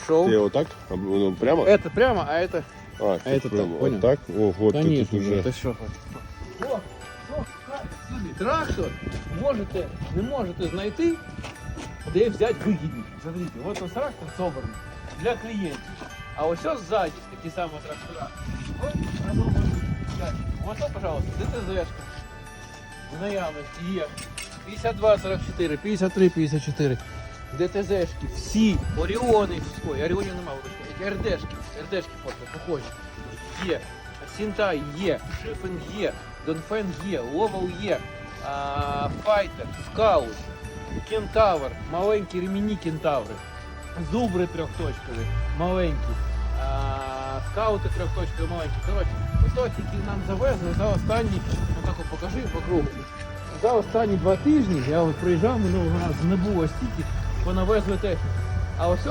пошел. Ти отак? А воно прямо? Это прямо, а это... А, это це так, прямо. понял? Отак? Ого, ти Конечно, тут уже. это що? О, о, сюди, трактор можете, не можете знайти, де взяти вигідніше. Смотрите, вот ось трактор собраний для клієнтів. А ось ось ззаді такі самі трактора. От, розроблені. Ось, ось, пожалуйста, ДТЗшка. В наявності є 52, 44, 53, 54. ДТЗшки, всі, Оріони, ой, Оріонів немає, РДшки, РДшки похожі. Є, Сінтай є, Шифен є, Донфен є, Ловел є, Файтер, Скаут, Кентавр, маленькі ремені Кентаври, Зубри трьохточкові, маленькі, а, скаути трьохточкові маленькі. Коротше, ось тільки нам завезли за останні, ну так покажи по кругу. За останні два тижні я от приїжджав минулого разу, не було стільки, понавезли техніку. А ось